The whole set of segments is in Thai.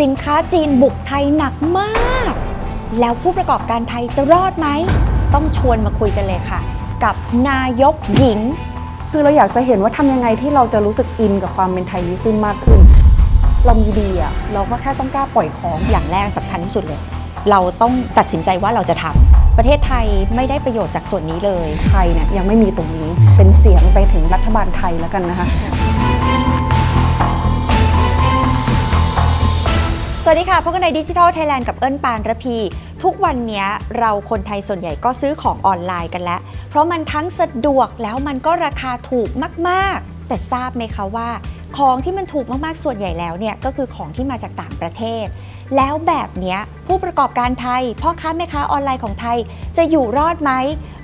สินค้าจีนบุกไทยหนักมาก แล้วผู้ประกอบการไทยจะรอดไหม ต้องชวนมาคุยกันเลยค่ะ กับนายกหญิง คือเราอยากจะเห็นว่าทำยังไงที่เราจะรู้สึกอินกับความเป็นไทยลิซึมมากขึ้น เรามีดีอะเราก็แค่ต้องกล้าปล่อยของอย่างแรกสำคัญที่สุดเลย เราต้องตัดสินใจว่าเราจะทำประเทศไทยไม่ได้ประโยชน์จากส่วนนี้เลย ไทยเนี่ยยังไม่มีตรงนี้เป็นเสียงไปถึงรัฐบาลไทยแล้วกันนะคะ วัสดีค่ะ พบกันในดิจิทัลไทยแลนด์กับเอิญปานระพี ทุกวันนี้เราคนไทยส่วนใหญ่ก็ซื้อของออนไลน์กันแล้ว เพราะมันทั้งสะดวกแล้วมันก็ราคาถูกมาก ๆ แต่ทราบไหมคะว่า ของที่มันถูกมาก ๆ ส่วนใหญ่แล้วเนี่ยก็คือของที่มาจากต่างประเทศ แล้วแบบนี้ผู้ประกอบการไทยพ่อค้าแม่ค้าออนไลน์ของไทยจะอยู่รอดไหม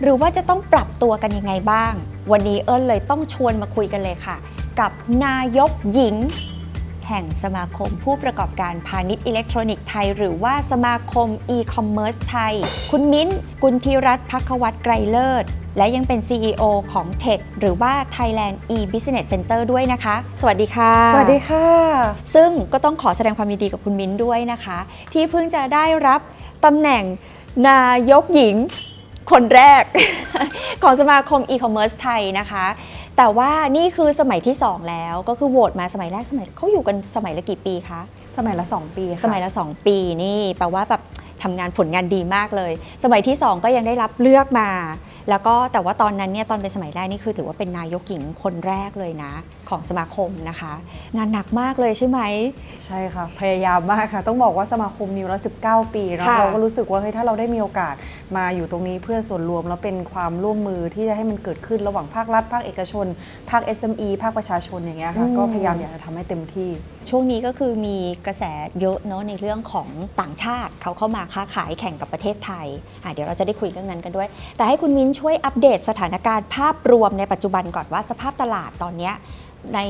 หรือว่าจะต้องปรับตัวกันยังไงบ้าง วันนี้เอิญเลยต้องชวนมาคุยกันเลยค่ะ กับนายกหญิง แห่งสมาคมผู้ประกอบการพาณิชย์อิเล็กทรอนิกส์ไทย หรือว่าสมาคมอีคอมเมิร์ซไทย คุณมิ้นท์กุลธีรัตน์พักวัตรไกรเลิศ และยังเป็น CEO ของ Tech หรือว่า Thailand e-Business Center ด้วยนะคะ สวัสดีค่ะ สวัสดีค่ะ ซึ่งก็ต้องขอแสดงความยินดีกับคุณมิ้นท์ด้วยนะคะ ที่เพิ่งจะได้รับตำแหน่งนายกหญิงคนแรก ของสมาคมอีคอมเมิร์ซไทยนะคะ แต่ว่านี่คือสมัยที่ 2 แล้วก็คือโหวตมาสมัยแรกสมัยเขาอยู่กันสมัยละกี่ปีคะสมัยละ 2 ปีค่ะสมัยละ 2 ปีนี่แปลว่าแบบทำงานผลงานดีมากเลย สมัยที่ 2 ก็ยังได้รับเลือกมา แล้วก็แต่ว่าตอนนั้นเนี่ยตอนเป็นสมัยแรกนี่คือถือว่าเป็นนายกหญิงคนแรกเลยนะ ของสมาคมนะคะ งานหนักมากเลยใช่ไหม ใช่ค่ะ พยายามมากค่ะ ต้องบอกว่าสมาคมมีมาแล้ว19 ปีเนอะค่ะเราก็รู้สึกว่าเฮ้ยถ้าเราได้มีโอกาสมาอยู่ตรงนี้เพื่อส่วนรวมแล้วเป็นความร่วมมือที่จะให้มันเกิดขึ้นระหว่างภาครัฐ ภาคเอกชน ภาค SME ภาคประชาชนอย่างเงี้ยค่ะก็พยายามอยากจะทำให้เต็มที่ ช่วงนี้ก็คือมีกระแสเยอะเนาะในเรื่องของต่างชาติเขาเข้ามาค้าขายแข่งกับประเทศไทยอะเดี๋ยวเราจะได้คุยเรื่องนั้นกันด้วย แต่ให้คุณมิ้นช่วยอัปเดตสถานการณ์ภาพรวมในปัจจุบันก่อนว่าสภาพตลาดตอนนี้ ใน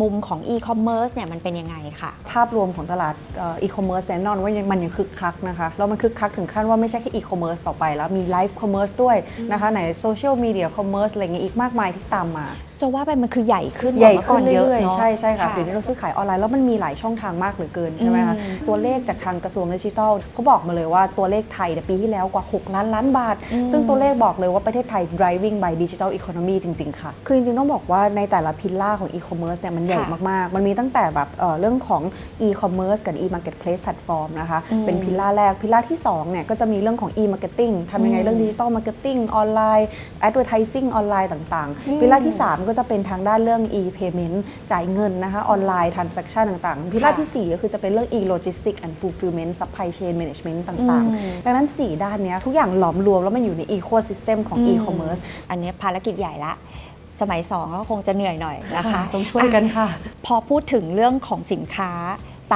มุมของ e-commerce เนี่ยมันเป็นยังไงค่ะ ภาพรวมของตลาดอีคอมเมิร์ซแน่นอนว่ายังมันยังคึกคักนะคะแล้วมันคึกคักถึงขั้นว่าไม่ใช่แค่อีคอมเมิร์ซต่อไปแล้วมีไลฟ์คอมเมิร์ซด้วยนะคะไหนโซเชียลมีเดียคอมเมิร์ซอะไรเงี้ยอีกมากมายที่ตามมาจะว่าไปมันคือใหญ่ขึ้นใหญ่กว่าขึ้นมื่เรื่ก่อยเนาๆใช่ใช่ค่ะสิ่งที่เราซื้อขายออนไลน์แล้วมันมีหลายช่องทางมากเหลือเกินใช่ไหมคะอืมตัวเลขจากทางกระทรวงดิจิทัลเขาบอกมาเลยว่าตัวเลขไทยเนี่ยปีที่แล้วกว่า 6 ล้านล้านบาทอืมซึ่งตัวเลขบอกเลยว่าประเทศไทย driving by digital economy จริง ๆ ค่ะ คือจริงๆต้องบอกว่าในแต่ละพิลล่าของ e-commerce เนี่ยมันใหญ่ค่ะมาก ๆ มันมีตั้งแต่แบบเอ่อเรื่องของ e-commerce กับ e-marketplace platform นะคะอืมเป็นพิลล่าแรกพิลล่าที่สองเนี่ยก็จะมีเรื่องของ e-marketing ทำยังไงเรื่อง digital marketing ออนไลน์ advertising ออนไลน์ต่างอืมๆพิลล่าที่สามก็จะเป็นทางด้านเรื่อง e-payment จ่ายเงินนะคะออนไลน์ transaction ต่าง ๆ พิลล่าค่ะที่ 4 ก็คือจะเป็นเรื่อง e-logistics and fulfillment supply chain management ต่างอืมๆดังนั้น 4 ด้านเนี้ยทุกอย่างหลอมรวมแล้วมันอยู่ใน ecosystem ของอืม e-commerce อันเนี้ยภารกิจใหญ่ละ สมัยสองก็คงจะเหนื่อยหน่อยนะคะ ต้องช่วยกันค่ะ พอพูดถึงเรื่องของสินค้า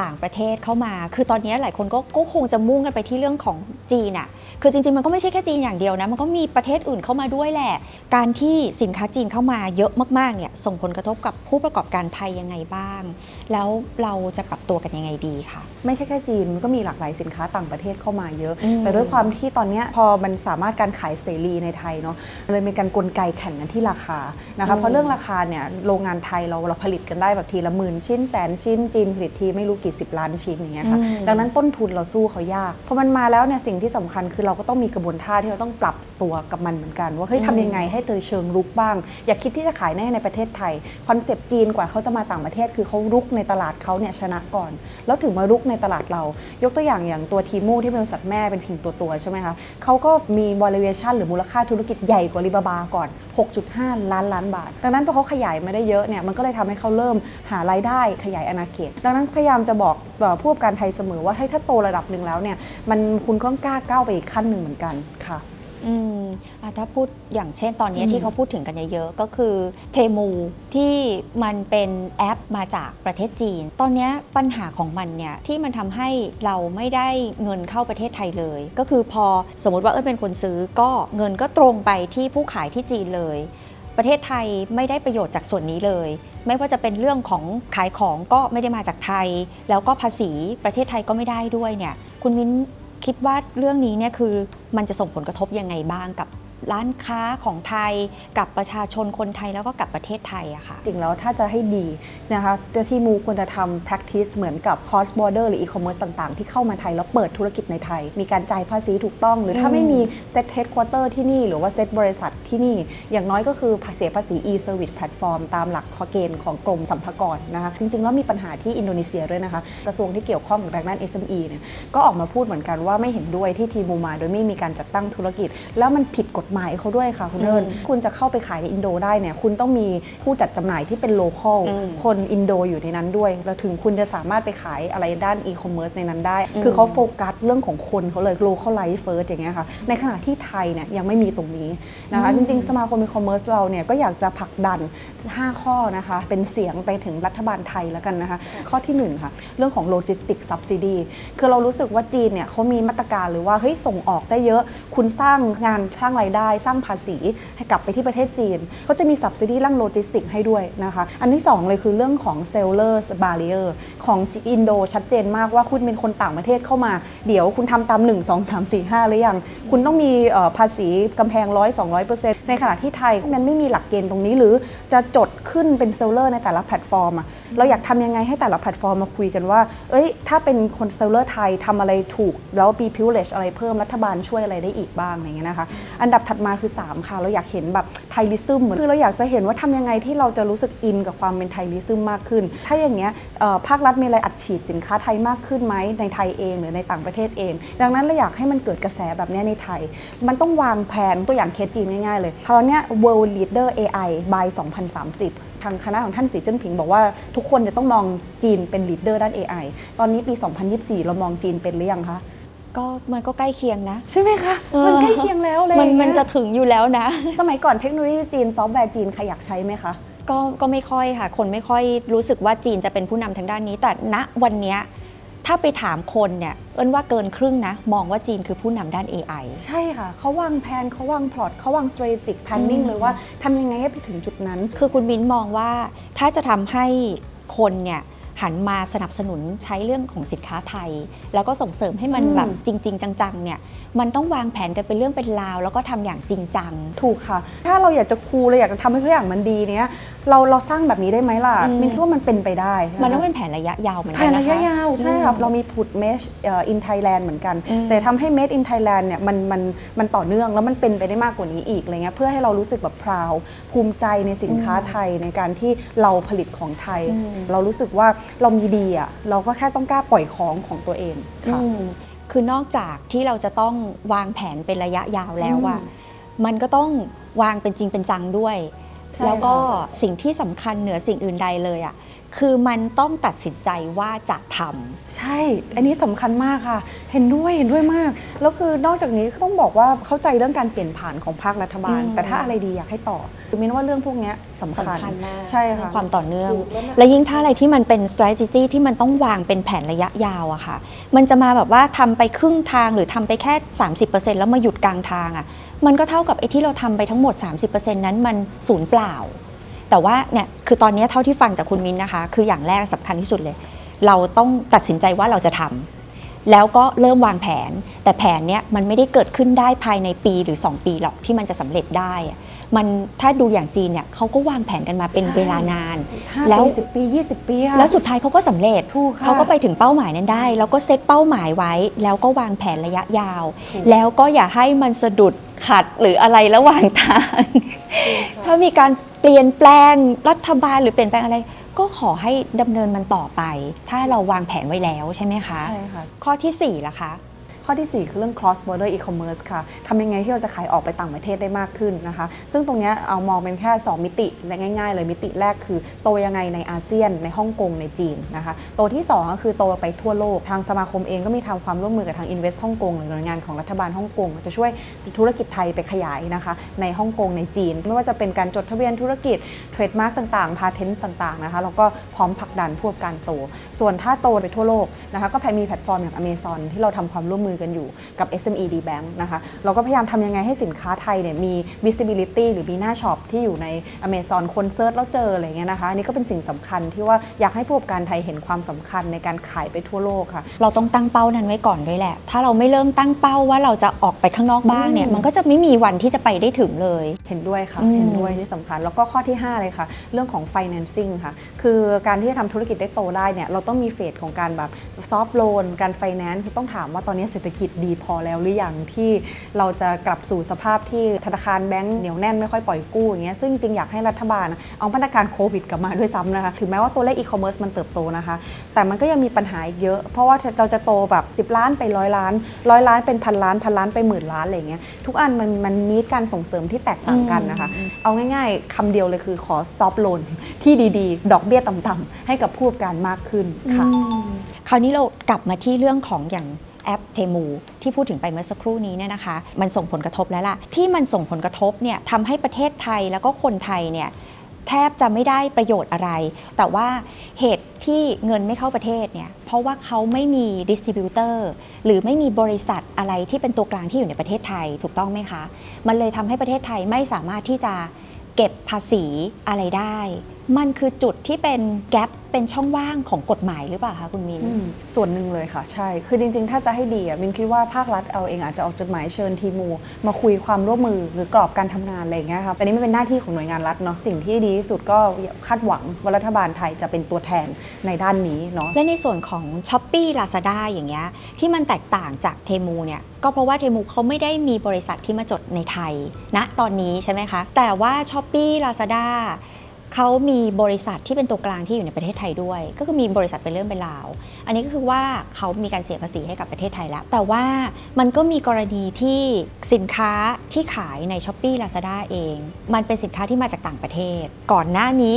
ต่างประเทศเข้ามา คือตอนนี้หลายคนก็ก็คงจะมุ่งกันไปที่เรื่องของจีนอะคือจริงๆ มันก็ไม่ใช่แค่จีนอย่างเดียวนะ มันก็มีประเทศอื่นเข้ามาด้วยแหละ การที่สินค้าจีนเข้ามาเยอะมากๆ เนี่ย ส่งผลกระทบกับผู้ประกอบการไทยยังไงบ้าง แล้วเราจะปรับตัวกันยังไงดีคะ ไม่ใช่แค่จีนมันก็มีหลากหลายสินค้าต่างประเทศเข้ามาเยอะ อืม แต่ด้วยความที่ตอนเนี้ยพอมันสามารถการขายเสรีในไทยเนาะเลยมีการกลไกแข่งกันที่ราคานะคะเพราะเรื่องราคาเนี่ยโรงงานไทยเราเราผลิตกันได้แบบทีละหมื่นชิ้นแสนชิ้นจีนผลิตทีไม่รู้กี่สิบล้านชิ้นอย่างเงี้ยค่ะอืมดังนั้นต้นทุนเราสู้เขายากพอมันมาแล้วเนี่ยสิ่งที่สำคัญคือเราก็ต้องมีกระบวนท่าที่เราต้องปรับตัวกับมันเหมือนกัน ว่าเฮ้ยทำยังไงให้เธอเชิงรุกบ้าง อย่าคิดที่จะขายแน่ในประเทศไทยคอนเซปต์จีนกว่าเขาจะมาต่างประเทศคือเขารุกในตลาดเขาเนี่ยชนะก่อน แล้วถึงมารุกในตลาดเรา ยกตัวอย่างอย่างตัวทีมูที่เป็นบริษัทแม่เป็นพิงตัวตัวๆใช่ไหมคะเขาก็มี valuation หรือมูลค่าธุรกิจใหญ่กว่าลีบาบาก่อน 6.5 ล้านล้านบาท ดังนั้นพอเขาขยายมาได้เยอะเนี่ยมันก็เลยทำให้เขาเริ่มหารายได้ขยายอาณาเขต ดังนั้นพยายามจะบอกเอ่อผู้ประกอบการไทยเสมอว่าให้ถ้าโตระดับหนึ่งแล้วเนี่ยมันคุณก็ต้องกล้าก้าวไปอีกขั้นหนึ่งเหมือนกันค่ะอืมอะถ้าพูดอย่างเช่นตอนนี้อืมที่เขาพูดถึงกันเยอะๆก็คือเทมูที่มันเป็นแอปมาจากประเทศจีน ตอนนี้ปัญหาของมันเนี่ยที่มันทำให้เราไม่ได้เงินเข้าประเทศไทยเลย ก็คือพอสมมติว่าเออเป็นคนซื้อก็เงินก็ตรงไปที่ผู้ขายที่จีนเลย ประเทศไทยไม่ได้ประโยชน์จากส่วนนี้เลย ไม่ว่าจะเป็นเรื่องของขายของก็ไม่ได้มาจากไทย แล้วก็ภาษีประเทศไทยก็ไม่ได้ด้วยเนี่ยคุณมิ้นคิดว่าเรื่องนี้เนี่ยคือมันจะส่งผลกระทบยังไงบ้างกับ ร้านค้าของไทยกับประชาชนคนไทยแล้วก็กับประเทศไทยอะค่ะ จริงแล้วถ้าจะให้ดีนะคะที่มูควรจะทำ practice เหมือนกับ cross border หรือ e-commerce ต่างๆ ที่เข้ามาไทยแล้วเปิดธุรกิจในไทย มีการจ่ายภาษีถูกต้อง หรือถ้าไม่มี set headquarter ที่นี่ หรือว่า set บริษัทที่นี่ อย่างน้อยก็คือเสียภาษี e-service platform ตามหลักข้อเกณฑ์ของกรมสรรพากรนะคะ จริง ๆ แล้วมีปัญหาที่อินโดนีเซียด้วยนะคะ กระทรวงที่เกี่ยวข้องกับด้าน SME เนี่ยก็ออกมาพูดเหมือนกันว่าไม่เห็นด้วยที่ทีมูมา โดยไม่มีการจัดตั้งธุรกิจ แล้วมันผิดกฎหมายเขาด้วยค่ะคุณเดินคุณจะเข้าไปขายในอินโดได้เนี่ยคุณต้องมีผู้จัดจำหน่ายที่เป็นโลคอลอืมคนอินโดอยู่ในนั้นด้วย แล้วถึงคุณจะสามารถไปขายอะไรด้านอีคอมเมิร์ซในนั้นได้ คือเขาโฟกัสเรื่องของคนเขาเลย localize first อย่างเงี้ยค่ะในขณะที่ไทยเนี่ยยังไม่มีตรงนี้นะคะจริงๆ สมาคมอีคอมเมิร์ซเราเนี่ยก็อยากจะผลักดัน 5 ข้อนะคะเป็นเสียงไปถึงรัฐบาลไทยแล้วกันนะคะข้อที่ 1 ค่ะ เรื่องของ logistic subsidy คือเรารู้สึกว่าจีนเนี่ยเขามีมาตรการหรือว่าเฮ้ยส่งออกได้เยอะ คุณสร้างงานสร้างรายได้สร้างภาษีให้กลับไปที่ประเทศจีนเขาจะมี subsidy เรื่องโลจิสติกให้ด้วยนะคะ อันที่ 2 เลยคือเรื่องของ sellers barrier ของอินโดชัดเจนมากว่าคุณเป็นคนต่างประเทศเข้ามา เดี๋ยวคุณทำตาม 1 2 3 4 5 หรือยัง คุณต้องมีภาษีกำแพง100 200ในขณะที่ไทยมันไม่มีหลักเกณฑ์ตรงนี้หรือจะจดขึ้นเป็นเซลเลอร์ในแต่ละแพลตฟอร์มอะเราอยากทำยังไงให้แต่ละแพลตฟอร์มมาคุยกันว่า เอ้ย ถ้าเป็นคนเซลเลอร์ไทยทำอะไรถูก แล้วมี privilege อะไรเพิ่มรัฐบาลช่วยอะไรได้อีกบ้างอะไรเงี้ยนะคะ อันดับถัดมาคือ 3 ค่ะ เราอยากเห็นแบบไทลิซึมคือเราอยากจะเห็นว่าทำยังไงที่เราจะรู้สึกอินกับความเป็นไทลิซึมมากขึ้น ถ้าอย่างเงี้ยภาครัฐมีอะไรอัดฉีดสินค้าไทยมากขึ้นไหมในไทยเองหรือในต่างประเทศเอง ดังนั้นเราอยากให้มันเกิดกระแสแบบนี้ในไทย มันต้องวางแผนตัวอย่างเคสจีนง่ายๆเลยคราวเนี้ย World Leader AI by 2030ทางคณะของท่านสีจิ้นผิงบอกว่าทุกคนจะต้องมองจีนเป็น leader ด้าน AI ตอนนี้ปี 2024 เรามองจีนเป็นหรือยังคะ ก็มันก็ใกล้เคียงนะ ใช่ไหมคะ มันใกล้เคียงแล้วเลยมันมันจะถึงอยู่แล้วนะ สมัยก่อนเทคโนโลยีจีนซอฟต์แวร์จีนใครอยากใช้ไหมคะก็ก็ไม่ค่อยค่ะ คนไม่ค่อยรู้สึกว่าจีนจะเป็นผู้นำทางด้านนี้ แต่ณวันเนี้ยถ้าไปถามคนเนี่ยเอิ้นว่าเกินครึ่งนะ มองว่าจีนคือผู้นำด้าน AI ใช่ค่ะ เขาวางแผนเขาวางพลอตเขาวาง strategic planning เลยว่าทำยังไงให้ไปถึงจุดนั้น คือคุณมิ้นมองว่าถ้าจะทำให้คนเนี่ย หันมาสนับสนุนใช้เรื่องของสินค้าไทย แล้วก็ส่งเสริมให้มันอืมแบบจริง ๆ จังๆเนี่ยมันต้องวางแผนกันเป็นเรื่องเป็นราว แล้วก็ทำอย่างจริงจังถูกค่ะ ถ้าเราอยากจะคูลเราอยากจะทำให้ทุกอย่างมันดีเนี้ยเราเราสร้างแบบนี้ได้ไหมล่ะอืมมินคิดว่ามันเป็นไปได้ะคะมันต้องเป็นแผนระยะยาวเหมือนแผกันนนะคะระยะยาวใช่ครับอืมเรามีผุด Mesh เอ่อ in Thailand เหมือนกันอืมแต่ทำให้ Made in Thailand เนี่ยมันมันมันต่อเนื่องแล้วมันเป็นไปได้มากกว่านี้อีกอะไรเงี้ยเพื่อให้เรารู้สึกแบบพราวภูมิใจในสินค้าไทยในการที่เราผลิตของไทยอืมเรารู้สึกว่าเรามีดีอะเราก็แค่ต้องกล้าปล่อยของของตัวเองค่ะ อืมคือนอกจากที่เราจะต้องวางแผนเป็นระยะยาวแล้วอะอืมมันก็ต้องวางเป็นจริงเป็นจังด้วย ใช่แล้วก็ค่ะสิ่งที่สำคัญเหนือสิ่งอื่นใดเลยอะ คือมันต้องตัดสินใจว่าจะทำใช่ อันนี้สำคัญมากค่ะ เห็นด้วยเห็นด้วยมาก แล้วคือนอกจากนี้ต้องบอกว่าเข้าใจเรื่องการเปลี่ยนผ่านของภาครัฐบาลอืมแต่ถ้าอะไรดีอยากให้ต่อคือมินว่าเรื่องพวกเนี้ยสำคัญสำคัญมากใช่ค่ะความต่อเนื่องถูกแล้วมันและยิ่งถ้าอะไรที่มันเป็น strategy ที่มันต้องวางเป็นแผนระยะยาวอะค่ะ มันจะมาแบบว่าทำไปครึ่งทางหรือทำไปแค่ 30%แล้วมาหยุดกลางทางอะมันก็เท่ากับไอ้ที่เราทำไปทั้งหมด 30%นั้นมันศูนย์เปล่า แต่ว่าเนี่ยคือตอนนี้เท่าที่ฟังจากคุณมิ้นนะคะ คืออย่างแรกสำคัญที่สุดเลย เราต้องตัดสินใจว่าเราจะทำแล้วก็เริ่มวางแผน แต่แผนเนี้ยมันไม่ได้เกิดขึ้นได้ภายในปีหรือ 2 ปีหรอกที่มันจะสำเร็จได้ มันถ้าดูอย่างจีนเนี่ยเขาก็วางแผนกันมาเป็นใช่เวลานานห้าแล้วปีสิบปียี่สิบปีค่ะแล้วสุดท้ายเขาก็สำเร็จ ถูกค่ะ เขาก็ไปถึงเป้าหมายนั้นได้ แล้วก็เซตเป้าหมายไว้ แล้วก็วางแผนระยะยาว ถูก แล้วก็อย่าให้มันสะดุดขัดหรืออะไรระหว่างทาง ถ้ามีการเปลี่ยนแปลงรัฐบาลหรือเปลี่ยนแปลงอะไร ก็ขอให้ดำเนินมันต่อไป ถ้าเราวางแผนไว้แล้วใช่ไหมคะ ใช่ค่ะ ข้อทีสี่4ล่ะคะ ข้อที่ 4 คือเรื่อง cross border e-commerce ค่ะทำยังไงที่เราจะขายออกไปต่างประเทศได้มากขึ้นนะคะ ซึ่งตรงนี้เอามองเป็นแค่ 2 มิติและง่าย ๆ เลยมิติแรกคือโตยังไงในอาเซียน ในฮ่องกงในจีนนะคะโตที่2ก็คือโตไปทั่วโลกทางสมาคมเองก็มีทำความร่วมมือกับทาง Invest ฮ่องกงหรือหน่วยงานของรัฐบาลฮ่องกงจะช่วยธุรกิจไทยไปขยายนะคะในฮ่องกงในจีน ไม่ว่าจะเป็นการจดทะเบียนธุรกิจเทรดมาร์กต่างๆพาเทนต์ต่างๆนะคะแล้วก็พร้อมผลักดันพวกการโต ส่วนถ้าโตไปทั่วโลกนะคะก็แพมีแพลตฟอร์มอย่าง Amazon ที่เราทำความร่วมมืออกันอยู่กับ SME D Bank นะคะเราก็พยายามทำยังไงให้สินค้าไทยเนี่ยมี visibility หรือมีหน้าช็อปที่อยู่ใน Amazon คนเซิร์ชแล้วเจออะไรเงี้ยนะคะอันนี่ก็เป็นสิ่งสำคัญที่ว่าอยากให้ผู้ประกอบการไทยเห็นความสำคัญในการขายไปทั่วโลกค่ะ เราต้องตั้งเป้านั้นไว้ก่อนด้วยแหละ ถ้าเราไม่เริ่มตั้งเป้าว่าเราจะออกไปข้างนอกบ้างเนี่ยอืมมันก็จะไม่มีวันที่จะไปได้ถึงเลย เห็นด้วยค่ะอืมเห็นด้วยที่สำคัญ แล้วก็ข้อที่ 5 เลยค่ะ เรื่องของ financing ค่ะ คือการที่จะทำธุรกิจได้โตได้เนี่ย เราต้องมีเฟสของการแบบ soft loan การ finance คือต้องถามว่าตอนนี้เศรษฐกิจดีพอแล้วหรือยังที่เราจะกลับสู่สภาพที่ธนาคารแบงก์เหนียวแน่นไม่ค่อยปล่อยกู้อย่างเงี้ยซึ่งจริงอยากให้รัฐบาลเอามาตรการโควิดกลับมาด้วยซ้ำนะคะถึงแม้ว่าตัวเลข e-commerce มันเติบโตนะคะ แต่มันก็ยังมีปัญหาอีกเยอะ เพราะว่าเราจะโตแบบ 10 ล้านไปร้อยล้านร้อยล้านเป็นพันล้านพันล้านไปหมื่นล้านอะไรเงี้ยทุกอันมันมันมีการส่งเสริมที่แตกต่างกันนะคะ เอาง่ายๆคำเดียวเลยคือขอ stop loan ที่ดีๆ ดอกเบี้ยต่ำๆให้กับผู้ประกอบการมากขึ้นค่ะคราวนี้เรากลับมาที่เรื่องของอย่าง แอปเทมูที่พูดถึงไปเมื่อสักครู่นี้เนี่ยนะคะ มันส่งผลกระทบแล้วล่ะ ที่มันส่งผลกระทบเนี่ยทำให้ประเทศไทยแล้วก็คนไทยเนี่ยแทบจะไม่ได้ประโยชน์อะไร แต่ว่าเหตุที่เงินไม่เข้าประเทศเนี่ย เพราะว่าเขาไม่มีดิสติบิวเตอร์หรือไม่มีบริษัทอะไรที่เป็นตัวกลางที่อยู่ในประเทศไทยถูกต้องไหมคะ มันเลยทำให้ประเทศไทยไม่สามารถที่จะเก็บภาษีอะไรได้ มันคือจุดที่เป็นแกลบเป็นช่องว่างของกฎหมายหรือเปล่าคะคุณมินอืมส่วนหนึ่งเลยค่ะ ใช่ คือจริง ๆ ถ้าจะให้ดีอะมินคิดว่าภาครัฐเอาเองอาจจะออกจดหมายเชิญทีมูมาคุยความร่วมมือหรือกรอบการทำงานอะไรอย่างเงี้ยครับแต่นี่มันเป็นหน้าที่ของหน่วยงานรัฐเนาะสิ่งที่ดีที่สุดก็คาดหวังว่ารัฐบาลไทยจะเป็นตัวแทนในด้านนี้เนาะและในส่วนของ s h อ p e e Lazada อย่างเงี้ยที่มันแตกต่างจากเทมูเนี่ยก็เพราะว่าเทมูเขาไม่ได้มีบริษัทที่มาจดในไทยณตอนนี้ใช่ไหมคะแต่ว่า s h อ p e e Lazada เขามีบริษัทที่เป็นตัวกลางที่อยู่ในประเทศไทยด้วย ก็คือมีบริษัทเป็นเรื่องเป็นราว อันนี้ก็คือว่าเขามีการเสียภาษีให้กับประเทศไทยแล้ว แต่ว่ามันก็มีกรณีที่สินค้าที่ขายใน s h อ p e e Lazada เอง มันเป็นสินค้าที่มาจากต่างประเทศ ก่อนหน้านี้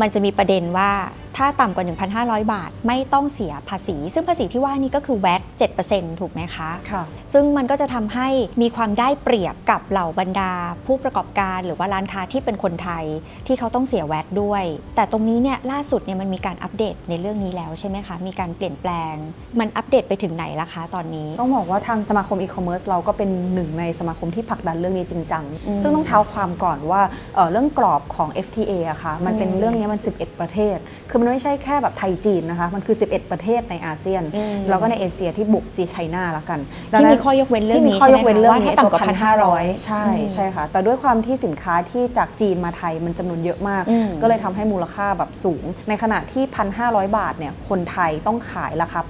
มันจะมีประเด็นว่าถ้าต่ำกว่า 1,500 บาท ไม่ต้องเสียภาษี ซึ่งภาษีที่ว่านี่ก็คือ VAT 7%ถูกไหมคะค่ะ ซึ่งมันก็จะทำให้มีความได้เปรียบกับเหล่าบรรดา ผู้ประกอบการหรือว่าร้านค้าที่เป็นคนไทยที่เขาต้องเสียแวดด้วย แต่ตรงนี้เนี่ยล่าสุดเนี่ยมันมีการอัปเดตในเรื่องนี้แล้วใช่ไหมคะ มีการเปลี่ยนแปลง มันอัปเดตไปถึงไหนละคะตอนนี้ ต้องบอกว่าทางสมาคมอีคอมเมิร์ซเราก็เป็นหนึ่งในสมาคมที่ผลักดันเรื่องนี้จริงจังอืมซึ่งต้องเท้าความก่อนว่าเอ่อเรื่องกรอบของ FTA อะค่ะมันเป็นอืมเรื่องนี้มัน 11 ประเทศ คือมันไม่ใช่แค่แบบไทยจีนนะคะ มันคือ 11 ประเทศในอาเซียนอืมแล้วก็ในเอเชียที่บุกจีไชน่าละกัน ที่มีข้อยกเว้นเรื่องที่มีนี้ข้อยกใช่ไหมเว้นคะเรื่องว่านี้ถ้าต่ำกว่าพันห้าร้อยใช่อืมใช่ค่ะ แต่ด้วยความที่สินค้าที่จากจีนมาไทยมันจำนวนเยอะมากอืมก็เลยทำให้มูลค่าแบบสูง ในขณะที่ 1,500 บาทเนี่ยคนไทยต้องขายราคา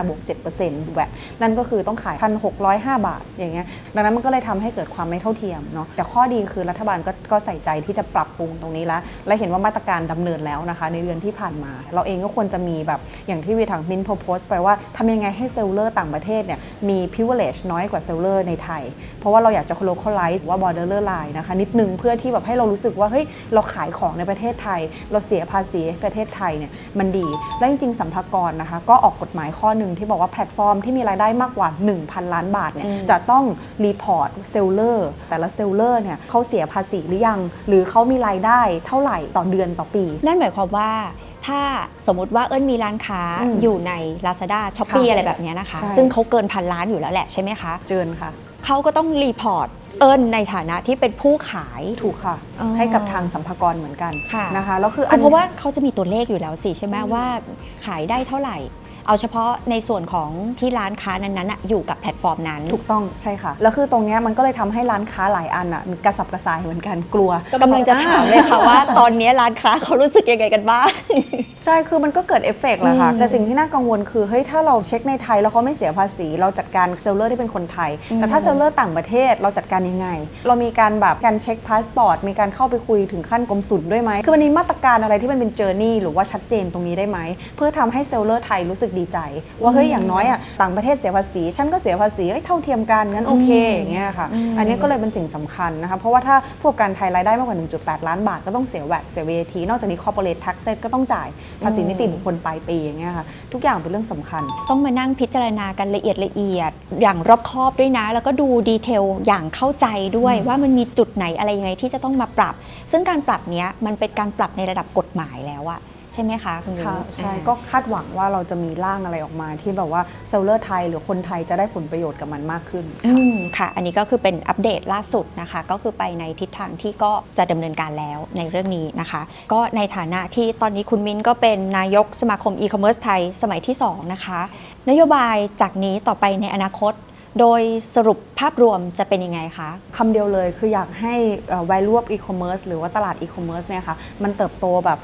1,500บวก7%แวดนั่นก็คือต้องขาย 1,605 บาทอย่างเงี้ยดังนั้นมันก็เลยทำให้เกิดความไม่เท่าเทียมเนาะแต่ข้อดีคือรัฐบาลก็ก็ใส่ใจที่จะปรับปรุงตรงนี้แล้วและเห็นว่ามาตรการดำเนินแล้วนะคะ ในเดือนที่ผ่านมา เราเองก็ควรจะมีแบบอย่างที่วีทางมินโพสต์ไปว่าทำยังไงให้เซลเลอร์ต่างประเทศเนี่ยมี privilege น้อยกว่าเซลเลอร์ในไทย เพราะว่าเราอยากจะ localize ว่า border line นะคะ นิดนึงเพื่อที่แบบให้เรารู้สึกว่าเฮ้ยเราขายของในประเทศไทย เราเสียภาษีให้ประเทศไทยเนี่ยมันดี และจริงๆสัมภากรนะคะ ก็ออกกฎหมายข้อหนึ่งที่บอกว่าแพลตฟอร์มที่มีรายได้มากกว่า 1,000 ล้านบาทเนี่ยอืมจะต้องรีพอร์ตเซลเลอร์แต่ละเซลเลอร์เนี่ยเขาเสียภาษีหรือยัง หรือเขามีรายได้เท่าไหร่ต่อเดือนต่อปี นั่นหมายความว่าถ้าสมมติว่าเอิญมีร้านค้าอืมอยู่ใน Lazada s h o p e e ค่ะอะไรแบบเนี้ยนะคะ ใช่ ซึ่งเขาเกินพันล้านอยู่แล้วแหละใช่ไหมคะเจินค่ะ เขาก็ต้องรีพอร์ตเอิญในฐานะที่เป็นผู้ขาย ถูกค่ะ อ๋อให้กับทางสัมภากรเหมือนกันค่ะ นะคะแล้วคือคืออัน เพราะว่าเขาจะมีตัวเลขอยู่แล้วสิใช่ไหมอืมว่าขายได้เท่าไหร่ เอาเฉพาะในส่วนของที่ร้านค้านั้นๆอะอยู่กับแพลตฟอร์มนั้น ถูกต้องใช่ค่ะ แล้วคือตรงเนี้ยมันก็เลยทำให้ร้านค้าหลายอันอะมีกระสับกระส่ายเหมือนกันกลัวกำลังจะถามเลยค่ะว่าตอนนี้ร้านค้าเขารู้สึกยังไงกันบ้าง ใช่คือมันก็เกิดเอฟเฟกต์แหละค่ะอืมแต่สิ่งที่น่ากังวลคือเฮ้ยถ้าเราเช็คในไทยแล้วเขาไม่เสียภาษี เราจัดการเซลเลอร์ที่เป็นคนไทย แต่ถ้าเซลเลอร์ต่างประเทศเราจัดการยังไง เรามีการแบบการเช็คพาสปอร์ตมีการเข้าไปคุยถึงขั้นกรมศุลด้วยไหมคือมันมีมาตรการอะไรที่มันเป็นเจอร์นี่หรือว่าชัดเจนตรงนี้ได้ไหมเพื่อทำให้เซลเลอร์ไทยรู้สึกดีใจ ว่าเฮ้ยอย่างน้อยอะต่างประเทศเสียภาษี ฉันก็เสียภาษีเอ้ยเท่าเทียมกันงั้นโอเคอย่างเงี้ยค่ะ อันนี้ก็เลยเป็นสิ่งสำคัญนะคะเพราะว่าถ้าผู้ประกอบการไทยรายได้มากกว่า 1.8 ล้านบาทก็ต้องเสียแวดเสีย VAT นอกจากนี้ corporate taxes ก็ต้องจ่ายภาษีนิติบุคคลปลายปีอย่างเงี้ยค่ะทุกอย่างเป็นเรื่องสำคัญ ต้องมานั่งพิจารณากันละเอียดละเอียด อย่างรอบคอบด้วยนะ แล้วก็ดูดีเทลอย่างเข้าใจด้วยว่ามันมีจุดไหนอะไรยังไงที่จะต้องมาปรับ ซึ่งการปรับเนี้ยมันเป็นการปรับในระดับกฎหมายแล้วอะ ใช่ไหมคะคุณมิ้นค่ะใช่อ่าก็คาดหวังว่าเราจะมีร่างอะไรออกมา ที่แบบว่าเซลเลอร์ไทยหรือคนไทยจะได้ผลประโยชน์กับมันมากขึ้นอืมค่ะ อันนี้ก็คือเป็นอัปเดตล่าสุดนะคะ ก็คือไปในทิศทางที่ก็จะดำเนินการแล้วในเรื่องนี้นะคะ ก็ในฐานะที่ตอนนี้คุณมิ้นก็เป็นนายกสมาคมอีคอมเมิร์ซไทยสมัยที่2นะคะนโยบายจากนี้ต่อไปในอนาคต โดยสรุปภาพรวมจะเป็นยังไงคะ คำเดียวเลยคืออยากให้เอ่อ value of e-commerce หรือว่าตลาด e-commerce เนี่ยค่ะมันเติบโตแบบ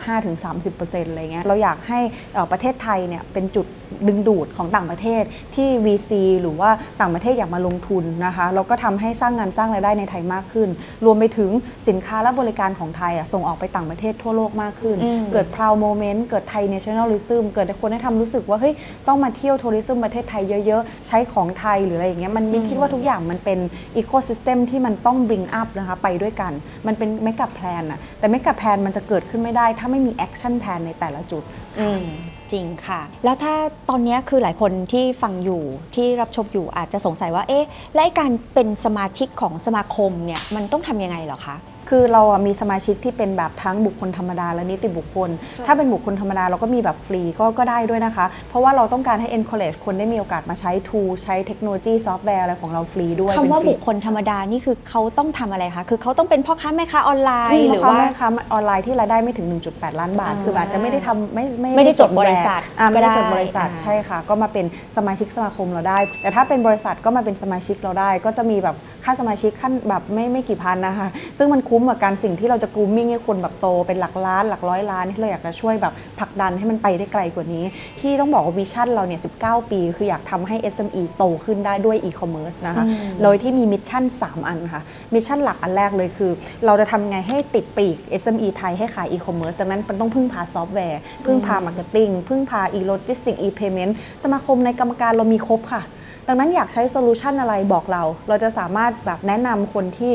5-30%อะไรเงี้ยเราอยากให้เอ่อประเทศไทยเนี่ยเป็นจุดดึงดูดของต่างประเทศที่ VC หรือว่าต่างประเทศอยากมาลงทุนนะคะแล้วก็ทำให้สร้างงานสร้างรายได้ในไทยมากขึ้น รวมไปถึงสินค้าและบริการของไทยอะส่งออกไปต่างประเทศทั่วโลกมากขึ้นอืมเกิด proud moment เกิดไทย nationalism เกิดให้คนได้ทำรู้สึกว่าเฮ้ยต้องมาเที่ยวทัวริซึมประเทศไทยเยอะๆ ใช้ของไทยหรืออะไรอย่างเงี้ยมันมินคิดว่าทุกอย่างมันเป็น ecosystem ที่มันต้อง bring up นะคะไปด้วยกัน มันเป็น make up plan อะแต่ make up plan มันจะเกิดขึ้นไม่ได้ ถ้าไม่มี action plan ในแต่ละจุดอืมจริงค่ะ แล้วถ้าตอนนี้คือหลายคนที่ฟังอยู่ที่รับชมอยู่อาจจะสงสัยว่าเอ๊ะและไอ้การเป็นสมาชิกของสมาคมเนี่ยมันต้องทำยังไงเหรอคะ คือเราอะมีสมาชิกที่เป็นแบบทั้งบุคคลธรรมดาและนิติบุคคล ถ้าเป็นบุคคลธรรมดาเราก็มีแบบฟรีก็ก็ได้ด้วยนะคะ เพราะว่าเราต้องการให้ encourage คนได้มีโอกาสมาใช้ tool ใช้เทคโนโลยีซอฟต์แวร์อะไรของเราฟรีด้วยคำว่าเป็นฟรีบุคคลธรรมดานี่คือเขาต้องทำอะไรคะ คือเขาต้องเป็นพ่อค้าแม่ค้าออนไลหน์หรืรืออว่าว่าแม่ค้าออนไลน์ที่รายได้ไม่ถึง 1.8 ล้านบาทอ่าคืออาจจะไม่ได้ทำไม่ไม่ได้จดบริษัทอ่าไม่ได้ก็ได้จดบริษัทอ่าใช่ค่ะ ก็มาเป็นสมาชิกสมาคมเราได้ แต่ถ้าเป็นบริษัทก็มาเป็นสมาชิกเราได้ ก็จะมีแบบค่าสมาชิกขั้นแบบไม่ไม่กี่พันนะคะซึ่งมันคุ้มกับการสิ่งที่เราจะกรูมมิ่งให้คนแบบโตเป็นหลักล้านหลักร้อยล้านที่เราอยากจะช่วยแบบผลักดันให้มันไปได้ไกลกว่านี้ ที่ต้องบอกว่าวิชั่นเราเนี่ย19 ปี คืออยากทำให้ SME โตขึ้นได้ด้วย e-commerce นะคะโดยที่มีมิชชั่น 3 อันค่ะ มิชชั่นหลักอันแรกเลยคือ เราจะทำไงให้ติดปีก SME ไทยให้ขาย e-commerce ดังนั้นมันต้องพึ่งพาซอฟต์แวร์ พึ่งพา marketing พึ่งพา e-logistics e-payment สมาคมในกรรมการเรามีครบค่ะ ดังนั้นอยากใช้โซลูชันอะไรบอกเรา เราจะสามารถแบบแนะนำคนที่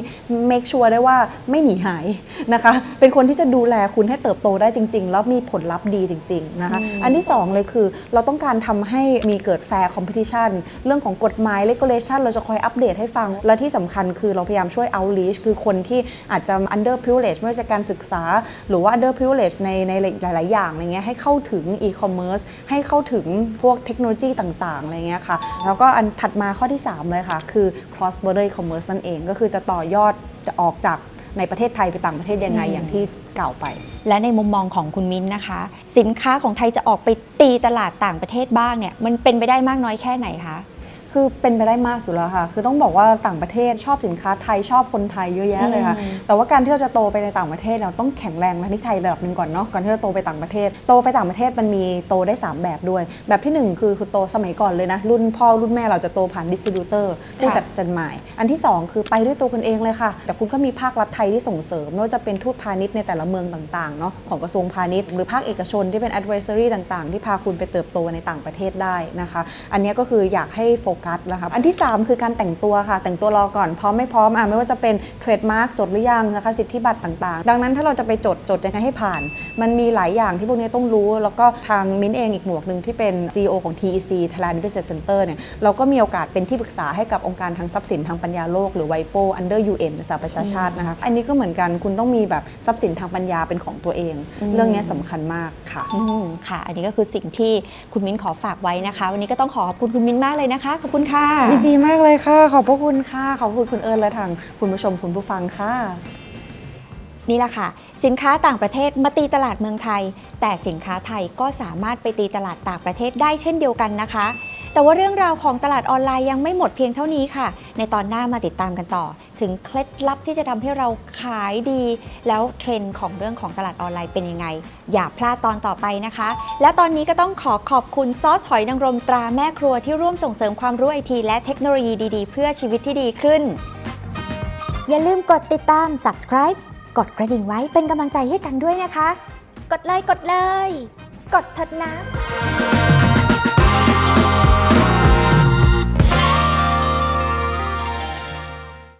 make sure ได้ว่าไม่หนีหายนะคะ เป็นคนที่จะดูแลคุณให้เติบโตได้จริง ๆ แล้วมีผลลัพธ์ดีจริง ๆ นะคะ อันที่ 2 เลยคือเราต้องการทำให้มีเกิด fair competition เรื่องของกฎหมาย regulation เราจะคอยอัปเดตให้ฟัง และที่สำคัญคือเราพยายามช่วย outreach คือคนที่อาจจะ under privilege ไม่ว่าจะการศึกษา หรือว่า under privilege ในในหลาย ๆ อย่างอะไรเงี้ยให้เข้าถึง e-commerce ให้เข้าถึงพวกเทคโนโลยีต่าง ๆ อะไรเงี้ยค่ะ แล้วก็อันถัดมาข้อที่ 3 เลยค่ะ คือ cross border e-commerce นั่นเองก็คือจะต่อยอดจะออกจากในประเทศไทยไปต่างประเทศยังไงอย่างที่กล่าวไป และในมุมมองของคุณมิ้นนะคะ สินค้าของไทยจะออกไปตีตลาดต่างประเทศบ้างเนี่ยมันเป็นไปได้มากน้อยแค่ไหนคะ คือเป็นไปได้มากอยู่แล้วค่ะ คือต้องบอกว่าต่างประเทศชอบสินค้าไทยชอบคนไทยเยอะแยะเลยค่ะอืมแต่ว่าการที่เราจะโตไปในต่างประเทศเราต้องแข็งแรงมาที่ไทยระดับหนึ่งก่อนเนาะ ก่อนที่จะโตไปต่างประเทศ โตไปต่างประเทศมันมีโตได้ 3 แบบด้วย แบบที่ 1 คือคือโตสมัยก่อนเลยนะ รุ่นพ่อรุ่นแม่เราจะโตผ่านดิสติบิวเตอร์ผู้จัดจำหน่าย อันที่ 2 คือไปด้วยตัวคุณเองเลยค่ะ แต่คุณก็มีภาครัฐไทยที่ส่งเสริมไม่ว่าจะเป็นทูตพาณิชย์ในแต่ละเมืองต่างๆเนาะของกระทรวงพาณิชย์หรือภาคเอกชนที่เป็น advisory ต่าง ๆ ที่พาคุณไปเติบโตในต่างประเทศได้นะคะ อันเนี้ยก็คืออยากให้โฟกัสนะคะอันที่ 3 คือการแต่งตัวค่ะ แต่งตัวรอก่อนพร้อมไม่พร้อมอะไม่ว่าจะเป็นเทรดมาร์กจดหรือยังนะคะสิทธิบัตรต่างๆ ดังนั้นถ้าเราจะไปจดจดยังไงให้ผ่าน มันมีหลายอย่างที่พวกนี้ต้องรู้ แล้วก็ทางมิ้นเองอีกหมวกหนึ่งที่เป็น CEO ของ TEC Thailand Business Center เนี่ยเราก็มีโอกาสเป็นที่ปรึกษาให้กับองค์การทางทรัพย์สินทางปัญญาโลกหรือ WIPO under UN สหประชาชาตินะคะอันนี้ก็เหมือนกันคุณต้องมีแบบทรัพย์สินทางปัญญาเป็นของตัวเอง เรื่องเนี้ยสำคัญมากค่ะอืมค่ะ อันนี้ก็คือสิ่งที่คุณมิ้นขอฝากไว้นะคะ วันนี้ก็ต้องขอขอบคุณคุณมิ้นมากเลยนะคะขอบคุณค่ะ ยินดีมากเลยค่ะ ขอบพระคุณค่ะ ขอบคุณคุณเอิญและทางคุณผู้ชมคุณผู้ฟังค่ะ นี่แหละค่ะ สินค้าต่างประเทศมาตีตลาดเมืองไทย แต่สินค้าไทยก็สามารถไปตีตลาดต่างประเทศได้เช่นเดียวกันนะคะ แต่ว่าเรื่องราวของตลาดออนไลน์ยังไม่หมดเพียงเท่านี้ค่ะ ในตอนหน้ามาติดตามกันต่อ ถึงเคล็ดลับที่จะทำให้เราขายดี แล้วเทรนด์ของเรื่องของตลาดออนไลน์เป็นยังไง อย่าพลาดตอนต่อไปนะคะ และตอนนี้ก็ต้องขอขอบคุณซอสหอยนางรมตราแม่ครัวที่ร่วมส่งเสริมความรู้ไอทีและเทคโนโลยีดีๆ เพื่อชีวิตที่ดีขึ้น อย่าลืมกดติดตาม subscribe กดกระดิ่งไว้เป็นกำลังใจให้กันด้วยนะคะ กดเลยกดเลย กดเถิดนะ